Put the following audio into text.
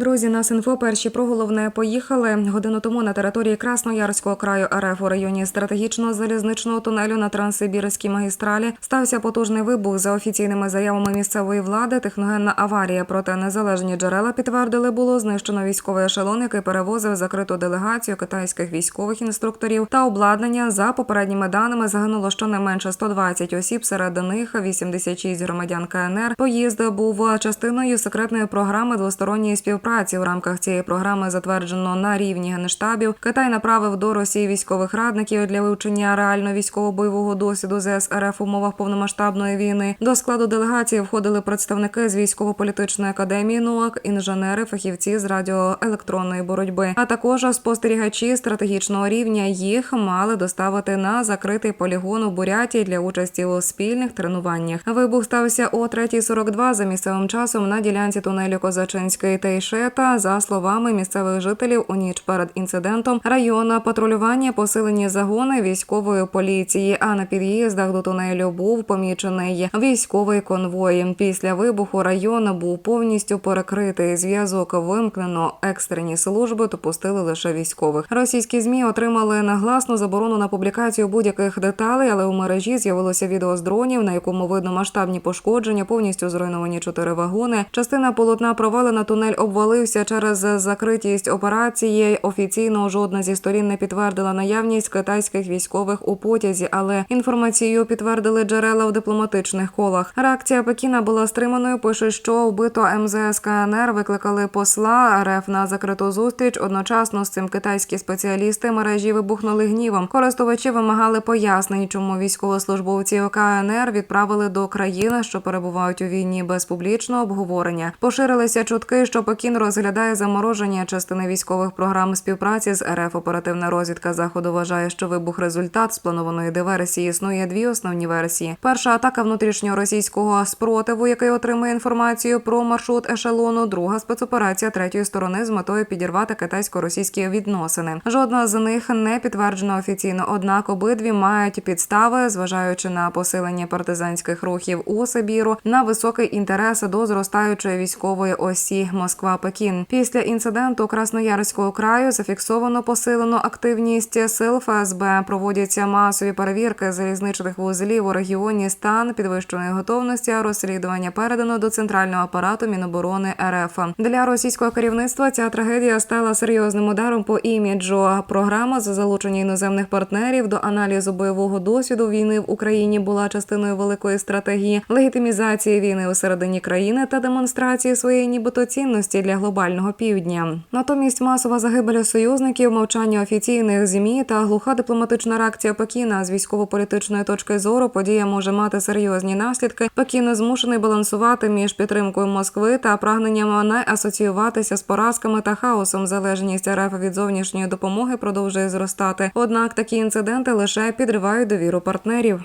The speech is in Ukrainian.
Друзі, нас інфо перші про головне поїхали. Годину тому на території Красноярського краю РФ у районі стратегічного залізничного тунелю на Транссибірській магістралі стався потужний вибух. За офіційними заявами місцевої влади, техногенна аварія. Проте незалежні джерела підтвердили, було знищено військовий ешелон, який перевозив закриту делегацію китайських військових інструкторів та обладнання. За попередніми даними загинуло щонайменше 120 осіб. Серед них 86 громадян КНР. Поїзд був частиною секретної програми двосторонньої співпраці. У рамках цієї програми затверджено на рівні генштабів. Китай направив до Росії військових радників для вивчення реально військово-бойового досвіду ЗС РФ в умовах повномасштабної війни. До складу делегації входили представники з військово-політичної академії НУАК, інженери, фахівці з радіоелектронної боротьби, а також спостерігачі стратегічного рівня. Їх мали доставити на закритий полігон у Бурятії для участі у спільних тренуваннях. Вибух стався о 3.42 за місцевим часом на ділянці тунелю Козачинської та Ішета. За словами місцевих жителів, у ніч перед інцидентом району патрулювання посилені загони військової поліції. А на під'їздах до тунелю був помічений військовий конвой. Після вибуху район був повністю перекритий. Зв'язок вимкнено. Екстрені служби допустили лише військових. Російські змі отримали нагласну заборону на публікацію будь-яких деталей, але у мережі з'явилося відео з дронів, на якому видно масштабні пошкодження, повністю зруйновані чотири вагони. Частина полотна провалена, тунель обвалився через закритість операції. Офіційно жодна зі сторін не підтвердила наявність китайських військових у потязі, але інформацію підтвердили джерела в дипломатичних колах. Реакція Пекіна була стриманою. Пише, що вбито МЗС КНР викликали посла РФ на закриту зустріч. Одночасно з цим китайські спеціалісти мережі вибухнули гнівом. Користувачі вимагали пояснень, чому військовослужбовці КНР відправили до країн, що перебувають у війні без публічного обговорення. Поширилися чутки, що Пекін розглядає замороження частини військових програм співпраці з РФ. Оперативна розвідка заходу вважає, що вибух результат спланованої диверсії існує дві основні версії. Перша атака внутрішнього російського спротиву, який отримує інформацію про маршрут ешелону. Друга спецоперація третьої сторони з метою підірвати китайсько-російські відносини. Жодна з них не підтверджена офіційно. Однак обидві мають підстави, зважаючи на посилення партизанських рухів у Сибіру, на високий інтерес до зростаючої військової осі Москва-Пекін. Після інциденту Красноярського краю зафіксовано посилену активність сил ФСБ. Проводяться масові перевірки залізничних вузлів у регіоні. Стан підвищеної готовності розслідування передано до центрального апарату Міноборони РФ. Для російського керівництва ця трагедія стала серйозним ударом по іміджу. Програма за залучення іноземних партнерів до аналізу бойового досвіду війни в Україні була частиною великої стратегії легітимізації війни у середині країни та демонстрації своєї нібито цінності для глобального півдня. Натомість масова загибель союзників, мовчання офіційних змі та глуха дипломатична реакція Пекіна з військово-політичної точки зору подія може мати серйозні наслідки. Пекін змушений балансувати між підтримкою Москви та прагненням не асоціюватися з поразками та хаосом. Залежність РФ від зовнішньої допомоги продовжує зростати. Однак такі інциденти лише підривають довіру партнерів.